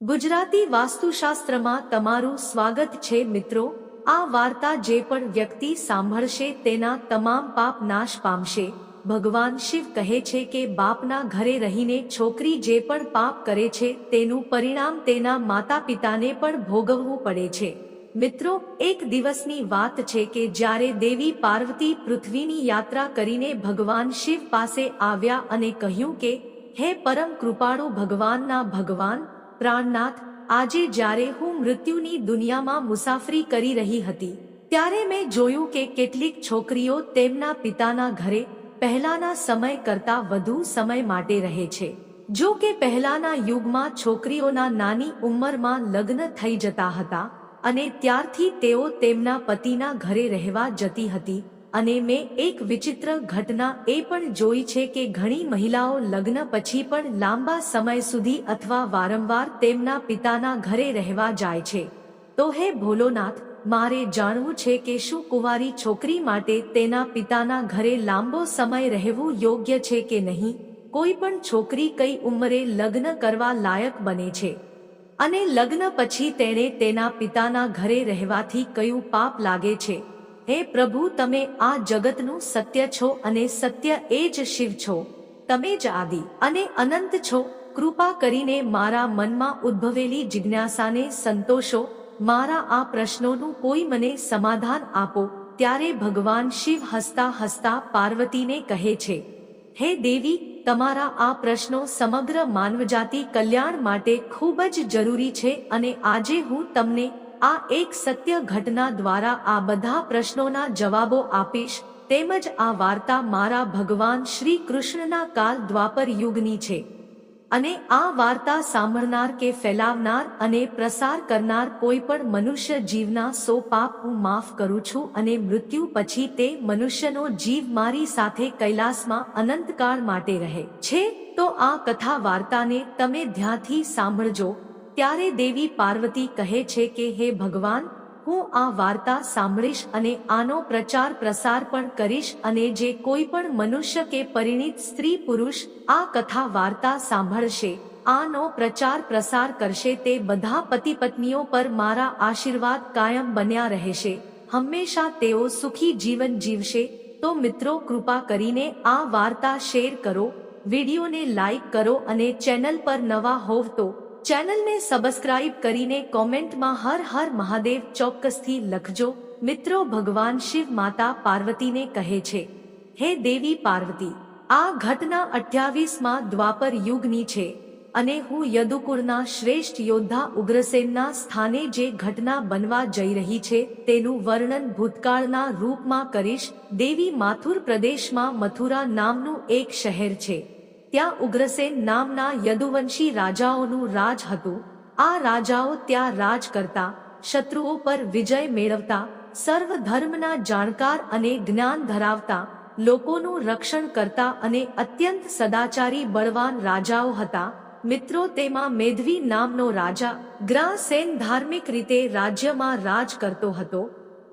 ગુજરાતી વાસ્તુશાસ્ત્રમાં તમારું સ્વાગત છે મિત્રો. આ વાર્તા જે પણ વ્યક્તિ સાંભળશે તેના તમામ પાપ નાશ પામશે. ભગવાન શિવ કહે છે કે બાપના ઘરે રહીને છોકરી જે પણ પાપ કરે છે તેનું પરિણામ તેના માતા પિતાને પણ ભોગવવું પડે છે. મિત્રો, એક દિવસની વાત છે કે જ્યારે દેવી પાર્વતી પૃથ્વીની યાત્રા કરીને ભગવાન શિવ પાસે આવ્યા અને કહ્યું કે, હે પરમ કૃપાળુ ભગવાનના ભગવાન પ્રાણનાથ, આજે જ્યારે હું મૃત્યુની દુનિયામાં મુસાફરી કરી રહી હતી, ત્યારે મેં જોયું કે કેટલીક છોકરીઓ તેમના પિતાના ઘરે પહેલાના સમય કરતા વધુ સમય માટે રહે છે. જો કે પહેલાના યુગમાં છોકરીઓના નાની ઉંમરમાં લગ્ન થઈ જતા હતા અને ત્યારથી તેઓ તેમના પતિના ઘરે રહેવા જતી હતી અને મેં એક વિચિત્ર ઘટના એ પણ જોઈ છે કે ઘણી મહિલાઓ લગ્ન પછી પણ લાંબા સમય સુધી અથવા વારંવાર તેમના પિતાના ઘરે રહેવા જાય છે. તો હે ભોલોનાથ, મારે જાણવું છે કે શું કુંવારી છોકરી માટે તેના પિતાના ઘરે લાંબો સમય રહેવું યોગ્ય છે કે નહીં? કોઈ પણ છોકરી કઈ ઉંમરે લગ્ન કરવા લાયક બને છે? અને લગ્ન પછી તેણે તેના પિતાના ઘરે રહેવાથી કયું પાપ લાગે છે? હે પ્રભુ, તમે આ જગતનું સત્ય છો અને સત્ય એ જ શિવ છો. તમે જ આદિ અને અનંત છો. કૃપા કરીને મારા મનમાં ઉદ્ભવેલી જિજ્ઞાસાને સંતોષો. મારા આ પ્રશ્નોનું કોઈ મને સમાધાન આપો. ત્યારે ભગવાન શિવ હસતા હસતા પાર્વતીને કહે છે, હે દેવી, તમારા આ પ્રશ્નો સમગ્ર માનવજાતિ કલ્યાણ માટે ખૂબ જ જરૂરી છે અને આજે હું તમને આ એક સત્ય ઘટના દ્વારા આ બધા પ્રશ્નોના જવાબો આપીશ, તેમજ આ વાર્તા મારા ભગવાન શ્રી કૃષ્ણના કાલ દ્વાપર યુગની છે. અને આ વાર્તા સાંભળનાર કે ફેલાવનાર અને પ્રસાર કરનાર કોઈ પણ મનુષ્ય જીવના સો પાપ હું માફ કરું છું અને મૃત્યુ પછી તે મનુષ્યનો જીવ મારી સાથે કૈલાસમાં અનંતકાળ માટે રહે છે. તો આ કથા વાર્તાને તમે ધ્યાનથી સાંભળજો. ત્યારે દેવી પાર્વતી કહે છે કે, હે ભગવાન, હું આ વાર્તા સાંભળીશ અને આનો પ્રચાર પ્રસાર પણ કરીશ અને જે કોઈ પણ મનુષ્ય કે પરિણીત સ્ત્રી પુરુષ આ કથા વાર્તા સાંભળશે, આનો પ્રચાર પ્રસાર કરશે તે બધા પતિ પત્નીઓ પર મારા આશીર્વાદ કાયમ બન્યા રહેશે. હંમેશા તેઓ સુખી જીવન જીવશે, તો મિત્રો કૃપા કરીને આ વાર્તા શેર કરો, વિડીયોને લાઈક કરો અને ચેનલ પર નવા હોવ તો ચેનલને સબસ્ક્રાઇબ કરીને કોમેન્ટમાં હર હર મહાદેવ ચોક્કસથી લખજો. મિત્રો, ભગવાન શિવ માતા પાર્વતીને કહે છે, હે દેવી પાર્વતી, આ ઘટના અઠ્યાવીસમાં દ્વાપર યુગની છે અને હું યદુકુળના શ્રેષ્ઠ યોદ્ધા ઉગ્રસેનના સ્થાને જે ઘટના બનવા જઈ રહી છે તેનું વર્ણન ભૂતકાળના રૂપમાં કરીશ. દેવી માથુર પ્રદેશમાં મથુરા નામનું એક શહેર છે. ત્યાં ઉગ્રસેન નામના યદુવંશી રાજાઓનું રાજ હતું. આ રાજાઓ ત્યાં રાજ કરતા, શત્રુઓ પર વિજય મેળવતા, સર્વ ધર્મના જાણકાર અને જ્ઞાન ધરાવતા, લોકોનું રક્ષણ કરતા અને અત્યંત સદાચારી બળવાન રાજાઓ હતા. મિત્રો, તેમાં મેધવી નામનો રાજા ગ્રાસેન ધાર્મિક રીતે રાજ્યમાં રાજ કરતો હતો.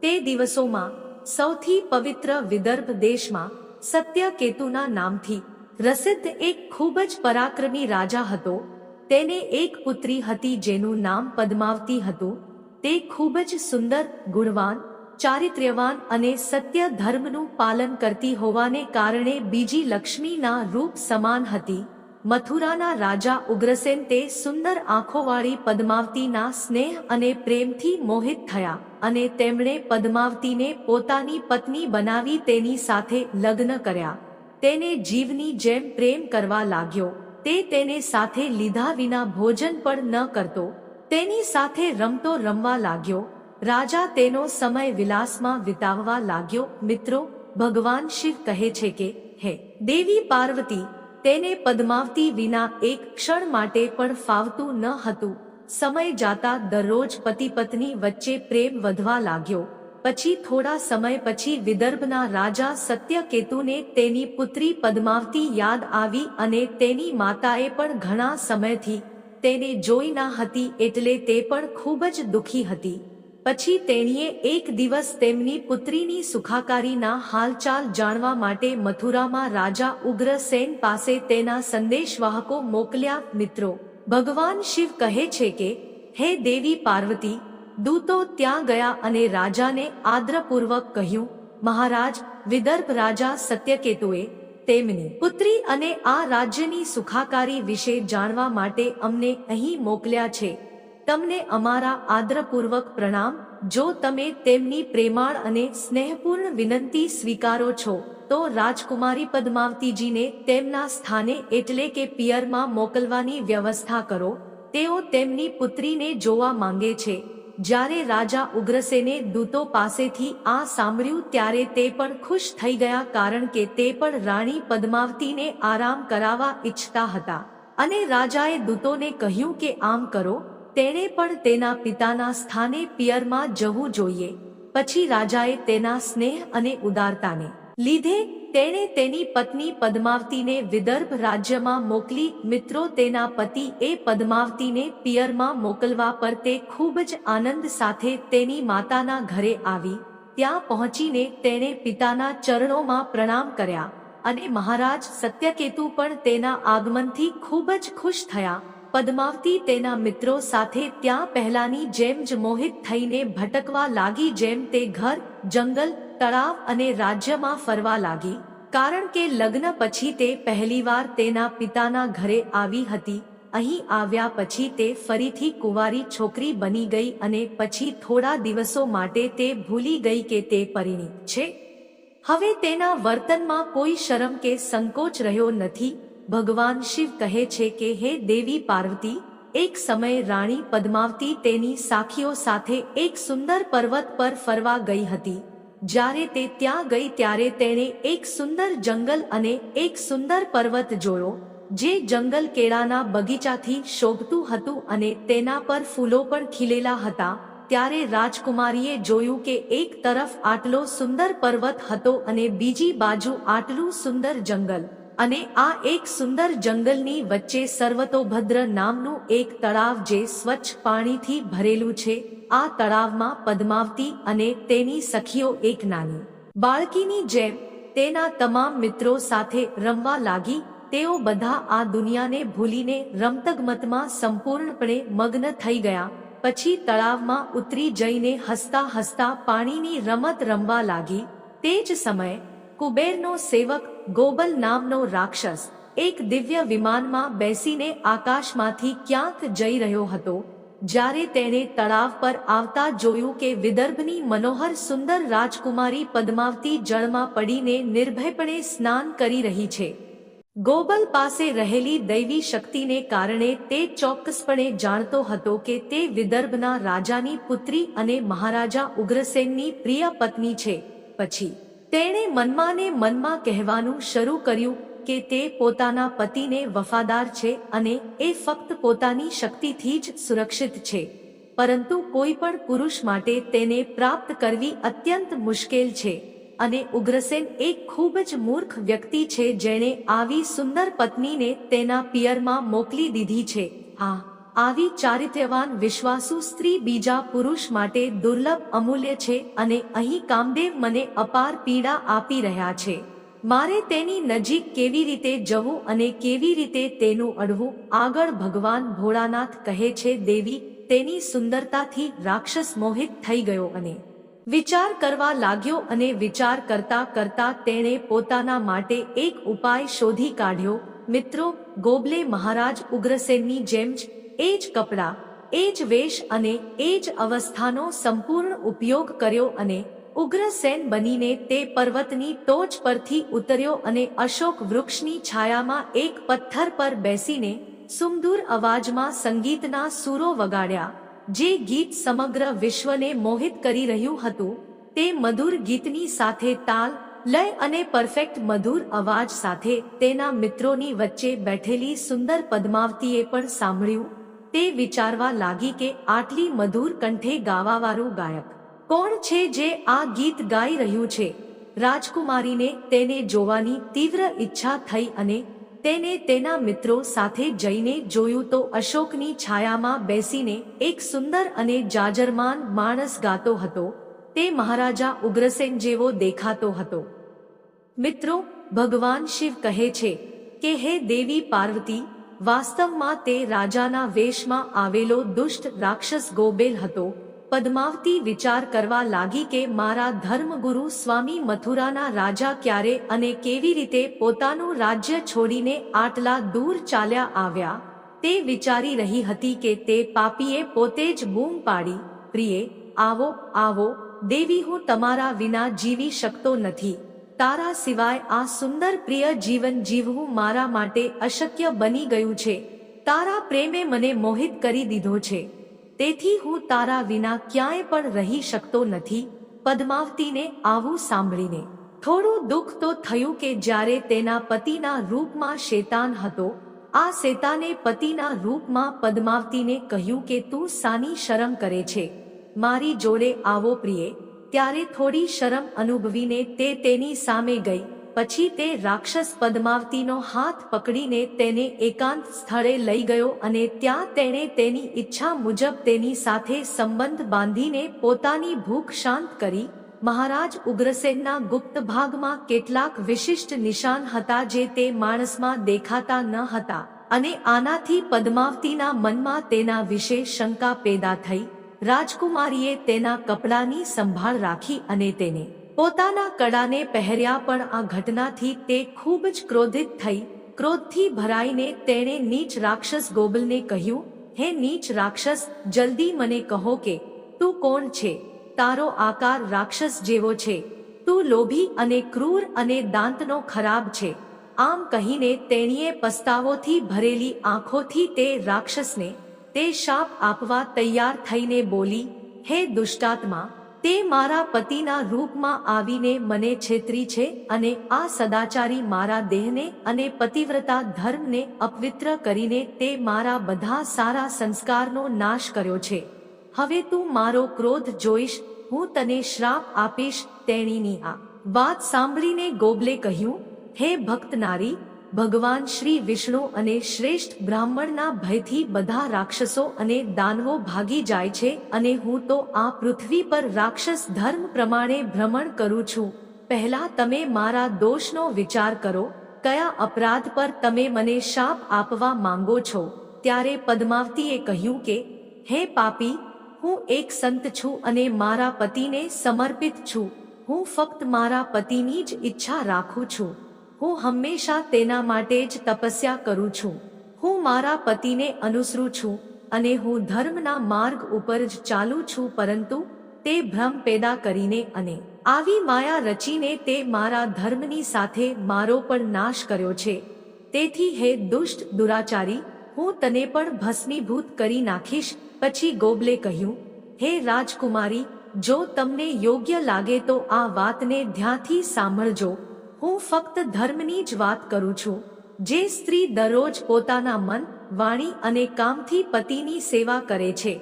તે દિવસોમાં સૌથી પવિત્ર વિદર્ભ દેશમાં સત્યકેતુના નામથી રસિદ્ધ એક ખૂબ જ પરાક્રમી રાજા હતો. તેને એક પુત્રી હતી જેનું નામ પદ્માવતી હતું. તે ખૂબ જ સુંદર, ગુણવાન, ચારિત્ર્યવાન અને સત્ય ધર્મનું પાલન કરતી હોવાને કારણે બીજી લક્ષ્મીના રૂપ સમાન હતી. મથુરાના રાજા ઉગ્રસેન તે સુંદર આંખોવાળી પદ્માવતીના સ્નેહ અને પ્રેમથી મોહિત થયા અને તેમણે પદ્માવતીને પોતાની પત્ની બનાવી તેની સાથે લગ્ન કર્યા. તેને જીવની જેમ પ્રેમ કરવા લાગ્યો. તે તેને સાથે લીધા વિના ભોજન પણ ન કરતો. તેની સાથે રમતો રમવા લાગ્યો. રાજા તેનો સમય વિલાસમાં વિતાવવા લાગ્યો. મિત્રો, ભગવાન શિવ કહે છે કે, હે, દેવી પાર્વતી, તેને પદ્માવતી વિના એક ક્ષણ માટે પણ ફાવતું ન હતું. સમય જાતા દરરોજ પતિ પત્ની વચ્ચે પ્રેમ વધવા લાગ્યો. પછી થોડા સમય પછી વિદર્ભના રાજા સત્યકેતુને તેની પુત્રી પદ્માવતી યાદ આવી અને તેની માતાએ પણ ઘણા સમયથી તેને જોઈ ના હતી એટલે તે પણ ખૂબ જ દુઃખી હતી. પછી તેણીએ એક દિવસ તેમની પુત્રીની સુખાકારીના હાલચાલ જાણવા માટે મથુરામાં રાજા ઉગ્રસેન પાસે તેના સંદેશવાહકો મોકલ્યા, મિત્રો, ભગવાન શિવ કહે છે કે, હે દેવી પાર્વતી દૂતો ત્યાં ગયા અને રાજાને આદ્રપૂર્વક કહ્યું, મહારાજ, વિદર્ભ રાજા સત્યકેતુએ તેમની પુત્રી અને આ રાજ્યની સુખાકારી વિશે જાણવા માટે અમને અહીં મોકલ્યા છે. તમને અમારા આદરપૂર્વક પ્રણામ. જો તમે તેમની પ્રેમાળ અને સ્નેહપૂર્ણ વિનંતી સ્વીકારો છો, તો રાજકુમારી પદ્માવતીજીને તેમના સ્થાને એટલે કે પિયરમાં મોકલવાની વ્યવસ્થા કરો. તેઓ તેમની પુત્રીને જોવા માંગે છે. જ્યારે રાજા ઉગ્રસેને દૂતો પાસેથી આ સાંભળ્યું ત્યારે તે પણ ખુશ થઈ ગયા કારણ કે તે પણ રાણી પદ્માવતીને આરામ કરાવવા ઈચ્છતા હતા. અને રાજાએ દૂતોને કહ્યું કે આમ કરો, તેણે પણ તેના પિતાના સ્થાને પિયરમાં જવું જોઈએ. પછી રાજાએ તેના સ્નેહ અને ઉદારતાને લીધે તેણે તેની પત્ની પદ્માવતીને વિદર્ભ રાજ્યમાં મોકલી, મિત્રો તેના પતિ એ પદ્માવતીને પિયરમાં મોકલવા પર તે ખૂબ જ આનંદ સાથે તેની માતાના ઘરે આવી. ત્યાં પહોંચીને તેણે પિતાના ચરણોમાં પ્રણામ કર્યા અને મહારાજ સત્યકેતુ પણ તેના આગમનથી ખૂબ જ ખુશ થયા. પદ્માવતી તેના મિત્રો સાથે ત્યાં પહેલાની જેમ જ મોહિત થઈને ભટકવા લાગી જેમ તે ઘર, જંગલ તળાવ અને રાજ્યમાં ફરવા લાગી, કારણ કે લગ્ન પછી તે પહેલીવાર તેના પિતાના ઘરે આવી હતી. અહીં આવ્યા પછી તે ફરીથી કુંવારી છોકરી બની ગઈ અને પછી થોડા દિવસો માટે તે ભૂલી ગઈ કે તે પરિણીત છે. હવે તેના વર્તનમાં કોઈ શરમ કે સંકોચ રહ્યો નથી. ભગવાન શિવ કહે છે કે, હે દેવી પાર્વતી, એક સમયે રાણી પદ્માવતી તેની સાખીઓ સાથે એક સુંદર પર્વત પર ફરવા ગઈ હતી. જ્યારે તે ત્યાં ગઈ ત્યારે તેણે એક સુંદર જંગલ અને એક સુંદર પર્વત જોયો, જે જંગલ કેળાના બગીચાથી શોભતું હતું અને તેના પર ફૂલો પણ ખીલેલા હતા. ત્યારે રાજકુમારીએ જોયું કે એક તરફ આટલો સુંદર પર્વત હતો અને બીજી બાજુ આટલું સુંદર જંગલ. અને આ એક સુંદર જંગલની વચ્ચે સર્વતોભદ્ર નામનું એક તળાવ જે સ્વચ્છ પાણીથી ભરેલું છે, આ તળાવમાં પદ્માવતી અને તેની સખીઓ એક નાની બાળકીની જેમ તેના તમામ મિત્રો સાથે રમવા લાગી, તેઓ બધા આ દુનિયાને ભૂલીને રમતગમતમાં સંપૂર્ણપણે મગ્ન થઈ ગયા, પછી તળાવમાં ઉતરી જઈને હસતા હસતા પાણીની રમત રમવા લાગી, તે જ સમયે કુબેરનો સેવક ગોબલ નામનો રાક્ષસ એક દિવ્ય વિમાનમાં બેસીને આકાશમાંથી ક્યાંક જઈ રહ્યો હતો, જ્યારે તેણે તળાવ પર આવતા જોયું કે વિદર્ભની મનોહર સુંદર રાજકુમારી પદ્માવતી જળમાં પડીને નિર્ભયપણે સ્નાન કરી રહી છે. ગોબલ પાસે રહેલી દૈવી શક્તિને કારણે તે ચોક્કસપણે જાણતો હતો કે તે વિદર્ભના રાજાની પુત્રી અને મહારાજા ઉગ્રસેનની પ્રિય પત્ની છે. પછી તેણે મનમાંને મનમાં કહેવાનું શરૂ કર્યું કે તે પોતાના પતિને વફાદાર છે અને એ ફક્ત પોતાની શક્તિથી જ સુરક્ષિત છે. પરંતુ કોઈ પણ પુરુષ માટે તેને પ્રાપ્ત કરવી અત્યંત મુશ્કેલ છે અને ઉગ્રસેન એક ખૂબ જ મૂર્ખ વ્યક્તિ છે જેણે આવી સુંદર પત્નીને તેના પિયરમાં મોકલી દીધી છે. હા આવી ચારિત્યવાન વિશ્વાસુ સ્ત્રી બીજા પુરુષ માટે દુર્લભ, અમૂલ્ય છે અને અહીં કામદેવ મને અપાર પીડા આપી રહ્યા છે. મારે તેની નજીક કેવી રીતે જવું અને કેવી રીતે તેનું અડવું? આગળ ભગવાન ભોળાનાથ કહે છે, દેવી, તેની સુંદરતાથી રાક્ષસ મોહિત થઈ ગયો અને વિચાર કરવા લાગ્યો અને વિચાર કરતા કરતા તેણે પોતાના માટે એક ઉપાય શોધી કાઢ્યો. મિત્રો, ગોબલે મહારાજ ઉગ્રસેનની જેમ જ એ જ કપડાં, એ જ વેશ અને એ જ અવસ્થાનો સંપૂર્ણ ઉપયોગ કર્યો અને ઉગ્રસેન બનીને તે પર્વતની ટોચ પરથી ઉતર્યો અને અશોક વૃક્ષની છાયામાં એક પથ્થર પર બેસીને સુમધુર અવાજમાં સંગીતના સૂરો વગાડ્યા. જે ગીત સમગ્ર વિશ્વને મોહિત કરી રહ્યું હતું, તે મધુર ગીતની સાથે તાલ, લય અને પરફેક્ટ મધુર અવાજ સાથે તેના મિત્રોની વચ્ચે બેઠેલી સુંદર પદ્માવતીએ પણ સાંભળ્યું. તે વિચારવા લાગી કે આટલી મધુર કંઠે ગાવાવાળું ગાયક. કોણ છે જે આ ગીત ગાઈ રહ્યું છે? રાજકુમારીને તેને જોવાની તીવ્ર ઈચ્છા થઈ અને તેને તેના મિત્રો સાથે જઈને જોયું તો અશોકની છાયામાં બેસીને એક સુંદર અને જાજરમાન માણસ ગાતો હતો. તે મહારાજા ઉગ્રસેન જેવો દેખાતો હતો. મિત્રો, ભગવાન શિવ કહે છે કે, હે દેવી પાર્વતી વાસ્તવમાં તે રાજાના વેશમાં આવેલો દુષ્ટ રાક્ષસ ગોબેલ હતો. પદ્માવતી વિચાર કરવા લાગી કે મારા ધર્મગુરુ સ્વામી મથુરાના રાજા ક્યારે અને કેવી રીતે પોતાનું રાજ્ય છોડીને આટલા દૂર ચાલ્યા આવ્યા. તે વિચારી રહી હતી કે તે પાપીએ પોતે જ બૂમ પાડી, પ્રિયે, આવો આવો, દેવી હું તમારા વિના જીવી શકતો નથી. તારા સિવાય આ સુંદર પ્રિય જીવન જીવવું મારા માટે અશક્ય બની ગયું છે. તારા પ્રેમે મને મોહિત કરી દીધો છે. તેથી હું તારા વિના ક્યાંય પણ રહી શકતો નથી. પદ્માવતીને આવું સાંભળીને. થોડું દુઃખ તો થયું કે જ્યારે તેના પતિના રૂપમાં શેતાન હતો, આ શેતાને પતિના રૂપમાં પદ્માવતીને કહ્યું કે તું સાની શરમ કરે છે. મારી જોડે આવો પ્રિયે ત્યારે થોડી શરમ અનુભવીને તે તેની સામે ગઈ. પછી તે રાક્ષસ પદ્માવતીનો હાથ પકડીને તેને એકાંત સ્થળે લઈ ગયો અને ત્યાં તેણે તેની ઈચ્છા મુજબ તેની સાથે સંબંધ બાંધીને પોતાની ભૂખ શાંત કરી. મહારાજ ઉગ્રસેનના ગુપ્ત ભાગમાં કેટલાક વિશિષ્ટ નિશાન હતા જે તે માણસમાં દેખાતા ન હતા અને આનાથી પદ્માવતીના મનમાં તેના વિશે શંકા પેદા થઈ. રાજકુમારીએ તેના કપડાની સંભાળ રાખી અને તેને પોતાના કડાને પહેર્યા પણ આ ઘટનાથી તે ખૂબ જ ક્રોધિત થઈ. ક્રોધથી ભરાઈને તેણે નીચ રાક્ષસ ગોબલને કહ્યું, હે નીચ રાક્ષસ, જલ્દી મને કહો કે તું કોણ છે? તારો આકાર રાક્ષસ જેવો છે. તું લોભી અને ક્રૂર અને દાંતનો ખરાબ છે. આમ કહીને તેણીએ પસ્તાવોથી ભરેલી આંખોથી તે રાક્ષસને તે શાપ આપવા તૈયાર થઈને બોલી, હે દુષ્ટાત્મા, તે મારા પતિના રૂપમાં આવીને મને છેતરી છે અને આ સદાચારી મારા દેહને અને પતિવ્રતા ધર્મને અપવિત્ર કરીને તે મારા બધા સારા સંસ્કારનો નાશ કર્યો છે. હવે તું મારો ક્રોધ જોઈશ, હું તને શ્રાપ આપીશ તેણીની આ વાત સાંભળીને ગોબલે કહ્યું, હે ભક્ત નારી ભગવાન શ્રી વિષ્ણુ અને શ્રેષ્ઠ બ્રાહ્મણના ભયથી બધા રાક્ષસો અને દાનવો ભાગી જાય છે અને હું તો આ પૃથ્વી પર રાક્ષસ ધર્મ પ્રમાણે ભ્રમણ કરું છું. પહેલા તમે મારા દોષનો વિચાર કરો, કયા અપરાધ પર તમે મને શાપ આપવા માંગો છો? ત્યારે પદ્માવતીએ કહ્યું કે, હે પાપી, હું એક સંત છું અને મારા પતિને સમર્પિત છું. હું ફક્ત મારા પતિની જ ઈચ્છા રાખું છું. હું હંમેશા તેના માટે જ તપસ્યા કરું છું. હું મારા પતિને અનુસરું છું અને હું ધર્મના માર્ગ ઉપર જ ચાલું છું પરંતુ તે ભ્રમ પેદા કરીને અને આવી માયા રચીને તે મારા ધર્મની સાથે મારો પણ નાશ કર્યો છે. તેથી હે દુષ્ટ દુરાચારી, હું તને પણ ભસ્મીભૂત કરી નાખીશ. પછી ગોબલે કહ્યું, હે રાજકુમારી, જો તમને યોગ્ય લાગે તો આ વાતને ધ્યાનથી સાંભળજો. હું ફક્ત ધર્મની જ વાત કરું છું. જે સ્ત્રી દરરોજ પોતાના મન, વાણી અને કામથી પતિની સેવા કરે છે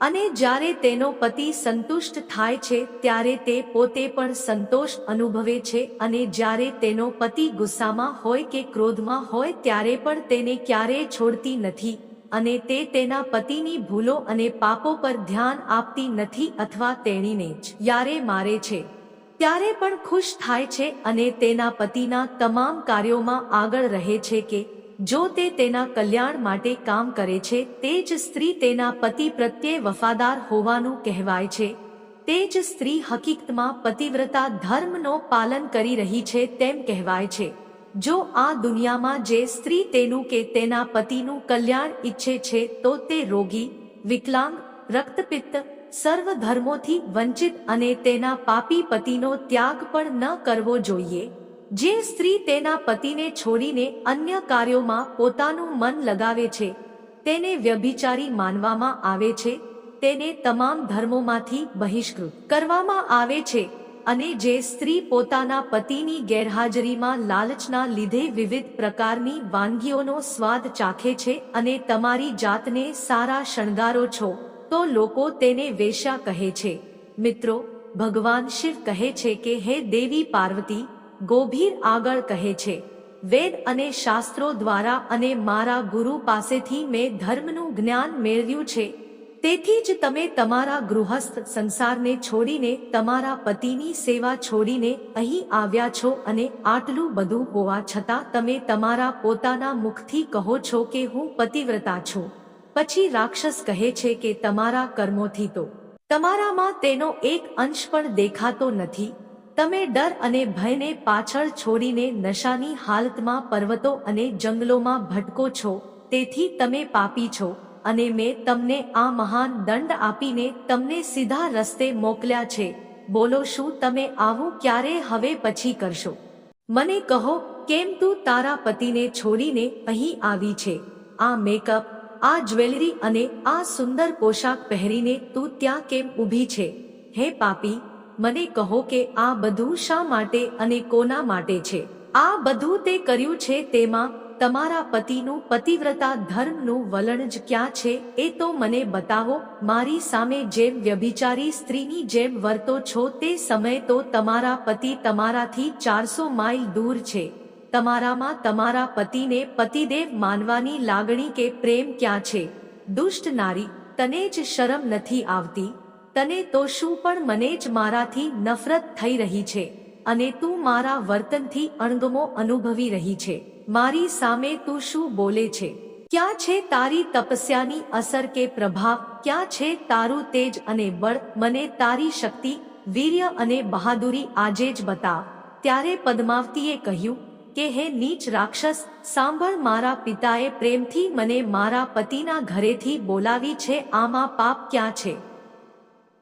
અને જ્યારે તેનો પતિ સંતુષ્ટ થાય છે ત્યારે તે પોતે પણ સંતોષ અનુભવે છે અને જ્યારે તેનો પતિ ગુસ્સામાં હોય કે ક્રોધમાં હોય ત્યારે પણ તેને ક્યારેય છોડતી નથી અને તે તેના પતિની ભૂલો અને પાપો પર ધ્યાન આપતી નથી અથવા તેણીને જ યારે મારે છે. ત્યારે પણ ખુશ થાય છે અને તેના પતિના તમામ કાર્યોમાં આગળ રહે છે કે જો તે તેના કલ્યાણ માટે કામ કરે છે, તે જ સ્ત્રી તેના પતિ પ્રત્યે વફાદાર હોવાનું કહેવાય છે. તે જ સ્ત્રી હકીકતમાં પતિવ્રતા ધર્મનો પાલન કરી રહી છે તેમ કહેવાય છે. જો આ દુનિયામાં જે સ્ત્રી તેનું કે તેના પતિનું કલ્યાણ ઈચ્છે છે, તો તે રોગી, વિકલાંગ, રક્તપિત્ત સર્વ ધર્મોથી વંચિત અને તેના પાપી પતિનો ત્યાગ પણ ન કરવો જોઈએ. જે સ્ત્રી તેના પતિને છોડીને અન્ય કાર્યોમાં પોતાનું મન લગાવે છે, તેને વ્યભિચારી માનવામાં આવે છે, તેને તમામ ધર્મોમાંથી બહિષ્કૃત કરવામાં આવે છે અને જે સ્ત્રી પોતાના પતિની ગેરહાજરીમાં લાલચના લીધે વિવિધ પ્રકારની વાનગીઓનો સ્વાદ ચાખે છે અને તમારી જાતને સારા શણગારો છો. તો લોકો તેને વેશ્યા કહે છે. મિત્રો, ભગવાન શિવ કહે છે કે, હે દેવી પાર્વતી, ગોભીર આગળ કહે છે, વેદ અને શાસ્ત્રો દ્વારા અને મારા ગુરુ પાસેથી મેં ધર્મનું જ્ઞાન મેળવ્યું છે. તેથી જ તમે તમારા ગૃહસ્થ સંસારને છોડીને તમારા પતિની સેવા છોડીને અહીં આવ્યા છો અને આટલું બધું હોવા છતાં તમે તમારા પોતાના મુખથી કહો છો કે હું પતિવ્રતા છું. પછી રાક્ષસ કહે છે કે તમારા કર્મોથી તો. તમારામાં તેનો એક અંશ પણ દેખાતો નથી. તમે ડર અને ભયને પાછળ છોડીને નશાની હાલતમાં પર્વતો અને જંગલોમાં ભટકો છો, તેથી તમે પાપી છો, અને મેં તમને આ મહાન દંડ આપીને તમને સીધા રસ્તે મોકલ્યા છે. બોલો, શું તમે આવું ક્યારે હવે પછી કરશો? મને કહો, કેમ તું તારા પતિને છોડીને અહીં આવી છે? આ મેકઅપ આ જ્વેલરી અને આ સુંદર પોશાક પહેરીને તું ત્યાં કેમ ઊભી છે? હે પાપી, મને કહો કે આ બધું શા માટે અને કોના માટે છે? આ બધું તે કર્યું છે તેમાં તમારા પતિનું પતિવ્રતા ધર્મનું વલણ જ ક્યાં છે એ તો મને બતાવો. મારી સામે જેમ વ્યભિચારી સ્ત્રીની જેમ વર્તો છો તે સમય તો તમારા પતિ તમારાથી ચારસો માઇલ દૂર છે. તમારામાં તમારા પતિને પતિદેવ માનવાની લાગણી કે પ્રેમ ક્યાં છે? દુષ્ટ નારી, તને જ શરમ નથી આવતી? તને તો શું પણ મને જ મારાથી નફરત થઈ રહી છે? અને તું મારા વર્તનથી અણગમો અનુભવી રહી છે. મારી સામે તું શું બોલે છે? ક્યાં છે તારી તપસ્યાની અસર કે પ્રભાવ? ક્યાં છે તારું તેજ અને બળ? મને તારી શક્તિ, વીર્ય અને બહાદુરી આજે જ બતાવ ત્યારે પદ્માવતીએ કહ્યું કે, હે નીચ રાક્ષસ, સાંભળ મારા પિતાએ પ્રેમથી મને મારા પતિના ઘરેથી બોલાવી છે, આમાં પાપ ક્યાં છે?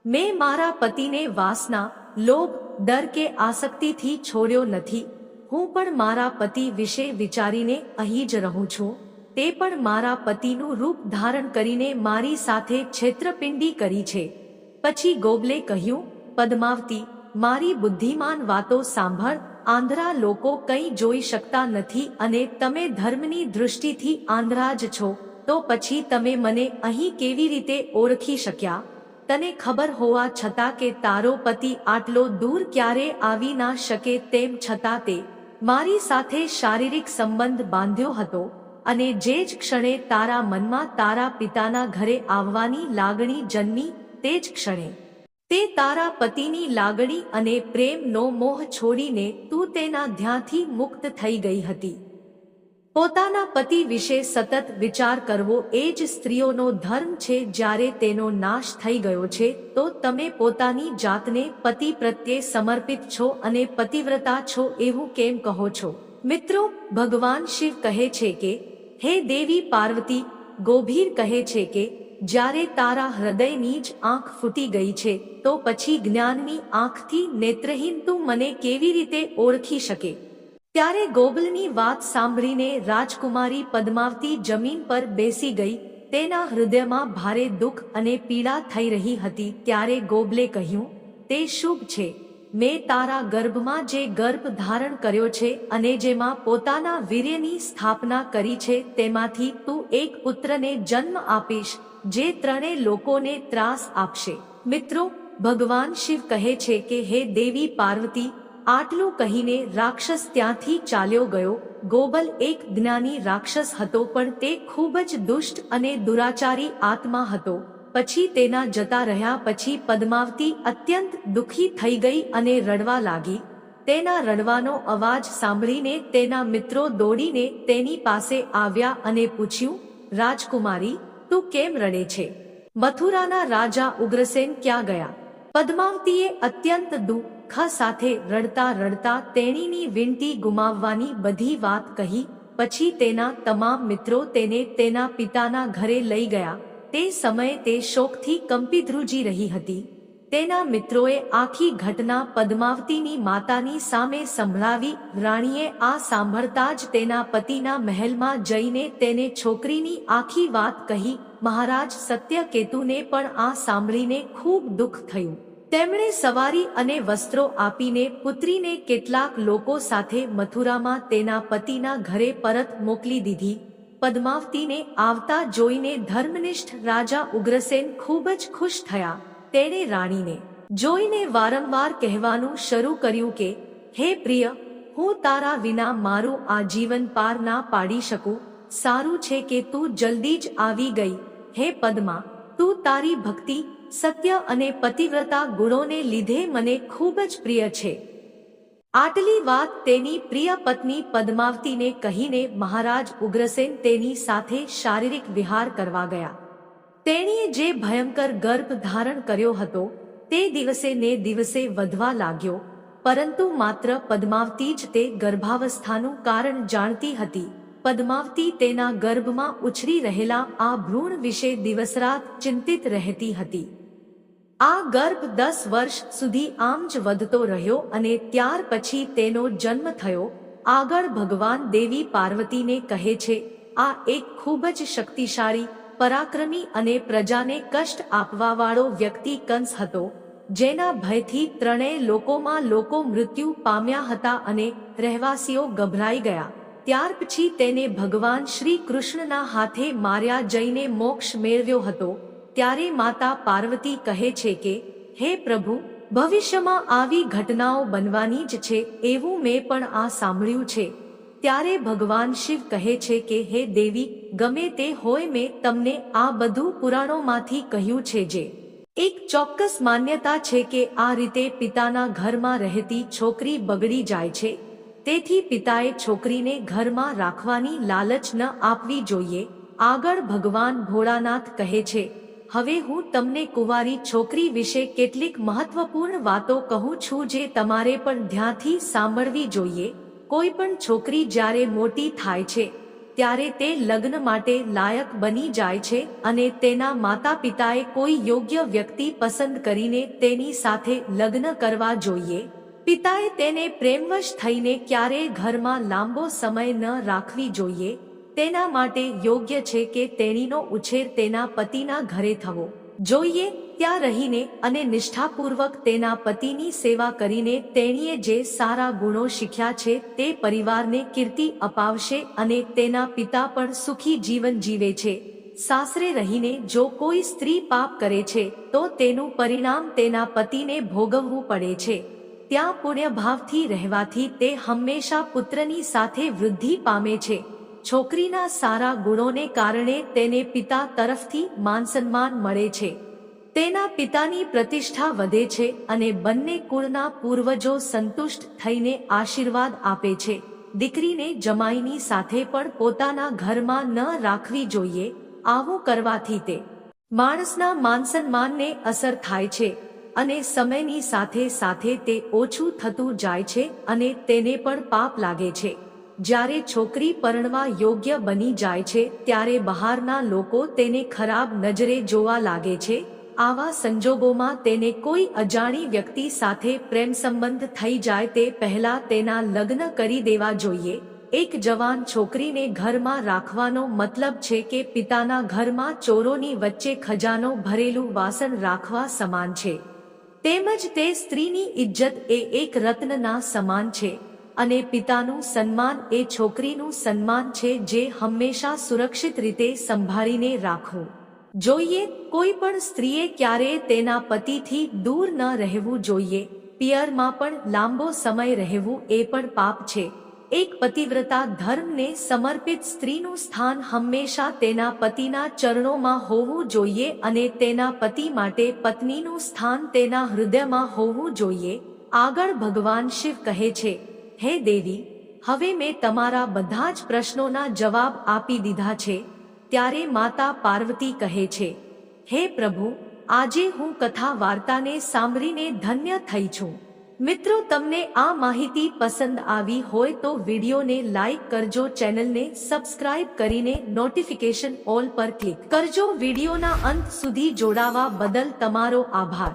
મેં મારા પતિને વાસના, લોભ, ડર કે આસક્તિથી છોડ્યો નથી. હું પણ મારા પતિ વિશે વિચારીને અહીં જ રહું છું. તે પણ મારા પતિનું રૂપ ધારણ કરીને મારી સાથે છેત્રપિંડી કરી છે. પછી ગોબલે કહ્યું, પદ્માવતી, મારી બુદ્ધિમાન વાતો સાંભળ આંધ્રા લોકો કંઈ જોઈ શકતા નથી અને તમે ધર્મની દૃષ્ટિથી આંધ્રા જ છો, તો પછી તમે મને અહીં કેવી રીતે ઓળખી શક્યા? તને ખબર હોવા છતાં કે તારો પતિ આટલો દૂર ક્યારે આવી ના શકે તેમ છતાં તે મારી સાથે શારીરિક સંબંધ બાંધ્યો હતો અને જે જ ક્ષણે તારા મનમાં તારા પિતાના ઘરે આવવાની લાગણી જન્મી તે જ ક્ષણે. તે તારા પતિની લાગણી અને પ્રેમનો મોહ છોડીને તું તેના ધ્યાનથી મુક્ત થઈ ગઈ હતી. પોતાના પતિ વિશે સતત વિચાર કરવો એ જ સ્ત્રીઓનો ધર્મ છે, જ્યારે તેનો નાશ થઈ ગયો છે, તો તમે પોતાની જાતને પતિ પ્રત્યે સમર્પિત છો અને પતિવ્રતા છો એવું કેમ કહો છો? મિત્રો, ભગવાન શિવ કહે છે કે, હે દેવી પાર્વતી, ગોભીર કહે છે કે જ્યારે તારા હૃદયની જ આંખ ફૂટી ગઈ છે, તો પછી જ્ઞાનની આંખથી નેત્રહીન તું મને કેવી રીતે ઓળખી શકે? ત્યારે ગોબલની વાત સાંભળીને રાજકુમારી પદ્માવતી જમીન પર બેસી ગઈ, તેના હૃદયમાં ભારે દુઃખ અને પીડા થઈ રહી હતી, ત્યારે ગોબલે કહ્યું, તે શુભ છે. મેં તારા ગર્ભમાં જે ગર્ભ ધારણ કર્યો છે અને જેમાં પોતાના વીર્યની સ્થાપના કરી છે, તેમાંથી તું એક પુત્રને જન્મ આપીશ. જે ત્રણે લોકોને ત્રાસ આપશે. મિત્રો, ભગવાન શિવ કહે છે કે, હે દેવી પાર્વતી, આટલું કહીને રાક્ષસ ત્યાંથી ચાલ્યો ગયો. ગોબલ એક જ્ઞાની રાક્ષસ હતો, પણ તે ખૂબ જ દુષ્ટ અને દુરાચારી આત્મા હતો. પછી તેના જતા રહ્યા, પછી પદ્માવતી અત્યંત દુઃખી થઈ ગઈ અને રડવા લાગી. તેના રડવાનો અવાજ સાંભળીને તેના મિત્રો દોડીને તેની પાસે આવ્યા અને પૂછ્યું, રાજકુમારી તું કેમ રડે છે? મથુરાના રાજા ઉગ્રસેન ક્યાં ગયા? પદ્માવતીએ અત્યંત દુઃખ સાથે રડતા રડતા તેણીની વિનંતી ગુમાવવાની બધી વાત કહી, પછી તેના તમામ મિત્રો તેને તેના પિતાના ઘરે લઈ ગયા. તે સમયે તે શોકથી કંપી ધ્રુજી રહી હતી. તેના મિત્રોએ આખી ઘટના પદ્માવતીની માતાની સામે સંભળાવી, રાણીએ આ સાંભળતા જ તેના પતિના મહેલમાં જઈને તેને છોકરીની આખી વાત કહી, મહારાજ, સત્યકેતુને પણ આ સાંભળીને ખૂબ દુઃખ થયું. તેમણે સવારી અને વસ્ત્રો આપીને પુત્રીને કેટલાક લોકો સાથે મથુરામાં તેના પતિના ઘરે પરત મોકલી દીધી. પદ્માવતીને આવતા જોઈને ધર્મનિષ્ઠ રાજા ઉગ્રસેન ખૂબ જ ખુશ થયા. તેણે રાણીને, જોઈને વારંવાર કહેવાનું શરૂ કર્યું કે, હે પ્રિય, હું તારા વિના મારું આ જીવન પાર ના પાડી શકું. સારું છે કે તું જલ્દી જ આવી ગઈ. હે પદ્મા, તું તારી ભક્તિ, સત્ય અને પતિવ્રતા ગુણોને લીધે મને ખૂબ જ પ્રિય છે. આટલી વાત તેની પ્રિય પત્ની પદ્માવતીને કહીને મહારાજ ઉગ્રસેન તેની સાથે શારીરિક વિહાર કરવા ગયા. તેણીએ જે ભયંકર ગર્ભ ધારણ કર્યો હતો, તે દિવસે ને દિવસે વધવા લાગ્યો, પરંતુ માત્ર પદ્માવતી જ તે ગર્ભાવસ્થાનું કારણ જાણતી હતી. પદ્માવતી તેના ગર્ભમાં ઉછરી રહેલા આ ભ્રૂણ વિશે દિવસરાત ચિંતિત રહેતી હતી. આ ગર્ભ દસ વર્ષ સુધી આમ જ વધતો રહ્યો અને ત્યાર પછી તેનો જન્મ થયો. આગળ ભગવાન દેવી પાર્વતીને કહે છે, આ એક ખૂબ જ શક્તિશાળી પરાક્રમી અને પ્રજાને કષ્ટ આપવાવાળો વ્યક્તિ કંસ હતો, જેના ભયથી ત્રણેય લોકોમાં લોકો મૃત્યુ પામ્યા હતા અને રહેવાસીઓ ગભરાઈ ગયા. ત્યાર પછી તેને ભગવાન શ્રી કૃષ્ણના હાથે માર્યા જઈને મોક્ષ મેળવ્યો હતો. ત્યારે માતા પાર્વતી કહે છે કે, હે પ્રભુ, ભવિષ્યમાં આવી ઘટનાઓ બનવાની જ છે એવું મેં પણ આ સાંભળ્યું છે. ત્યારે ભગવાન શિવ કહે છે કે, હે દેવી, ગમે તે હોય મેં તમને આ બધું પુરાણોમાંથી કહ્યું છે જે. એક ચોક્કસ માન્યતા છે કે આ રીતે પિતાના ઘરમાં રહેતી છોકરી બગડી જાય છે. તેથી પિતાએ છોકરીને ઘરમાં રાખવાની લાલચ ન આપવી જોઈએ. આગળ ભગવાન ભોળાનાથ કહે છે, હવે હું તમને કુંવારી છોકરી વિશે કેટલીક મહત્વપૂર્ણ વાતો કહું છું જે તમારે પણ ધ્યાનથી સાંભળવી જોઈએ. કોઈ પણ છોકરી જ્યારે મોટી થાય છે, ત્યારે તે લગ્ન માટે લાયક બની જાય છે અને તેના માતા પિતાએ કોઈ યોગ્ય વ્યક્તિ પસંદ કરીને તેની સાથે લગ્ન કરવા જોઈએ. પિતાએ તેને પ્રેમવશ થઈને ક્યારેય ઘરમાં લાંબો સમય ન રાખવી જોઈએ. તેના માટે યોગ્ય છે કે તેણીનો ઉછેર તેના પતિના ઘરે થવો. જોઈએ, ત્યાં રહીને અને નિષ્ઠાપૂર્વક તેના પતિની સેવા કરીને તેણીએ જે સારા ગુણો શીખ્યા છે તે પરિવારને કીર્તિ અપાવશે અને તેના પિતા પણ સુખી જીવન જીવે છે. સાસરે રહીને જો કોઈ સ્ત્રી પાપ કરે છે, તો તેનું પરિણામ તેના પતિને ભોગવવું પડે છે. ત્યાં પુણ્યભાવથી રહેવાથી તે હંમેશા પુત્રની સાથે વૃદ્ધિ પામે છે. છોકરીના સારા ગુણોને કારણે તેને પિતા તરફથી માનસન્માન મળે છે. તેના પિતાની પ્રતિષ્ઠા વધે છે અને બંને કુળના પૂર્વજો સંતુષ્ટ થઈને આશીર્વાદ આપે છે. દીકરીને જમાઈની સાથે પણ પોતાના ઘરમાં ન રાખવી જોઈએ, આવું કરવાથી તે માણસના માનસન્માનને અસર થાય છે અને સમયની સાથે સાથે તે ઓછું થતું જાય છે અને તેને પણ પાપ લાગે છે. જ્યારે છોકરી પરણવા યોગ્ય બની જાય છે, ત્યારે બહારના લોકો તેને ખરાબ નજરે જોવા લાગે છે. આવા સંજોગોમાં તેને કોઈ અજાણી વ્યક્તિ સાથે પ્રેમ સંબંધ થઈ જાય તે પહેલા તેના લગ્ન કરી દેવા જોઈએ. એક જવાન છોકરીને ઘરમાં રાખવાનો મતલબ છે કે પિતાના ઘરમાં ચોરોની વચ્ચે ખજાનો, ભરેલું વાસણ રાખવા સમાન છે. તેમજ તે સ્ત્રીની ઇજ્જત એ એક રત્નના સમાન છે. અને પિતાનું સન્માન એ છોકરીનું સન્માન છે જે હંમેશા સુરક્ષિત રીતે સંભાળીને રાખવું જોઈએ, કોઈ પણ સ્ત્રીએ ક્યારેય તેના પતિથી દૂર ન રહેવું જોઈએ. પિયરમાં પણ લાંબો સમય રહેવું એ પણ પાપ છે. એક પતિવ્રતા ધર્મને સમર્પિત સ્ત્રીનું સ્થાન હંમેશા તેના પતિના ચરણોમાં હોવું જોઈએ અને તેના પતિ માટે પત્નીનું સ્થાન તેના હૃદયમાં હોવું જોઈએ. આગળ ભગવાન શિવ કહે છે હે દેવી, હવે મેં તમારા બધા જ પ્રશ્નોના જવાબ આપી દીધા છે, ત્યારે માતા પાર્વતી કહે છે, હે પ્રભુ, આજે હું કથા વાર્તાને સાંભળીને ધન્ય થઈ છું. મિત્રો, તમને આ માહિતી પસંદ આવી હોય તો વિડીયોને લાઈક કરજો, ચેનલને સબસ્ક્રાઇબ કરીને નોટિફિકેશન ઓલ પર ક્લિક કરજો. વિડીયોના અંત સુધી જોડાવા બદલ તમારો આભાર.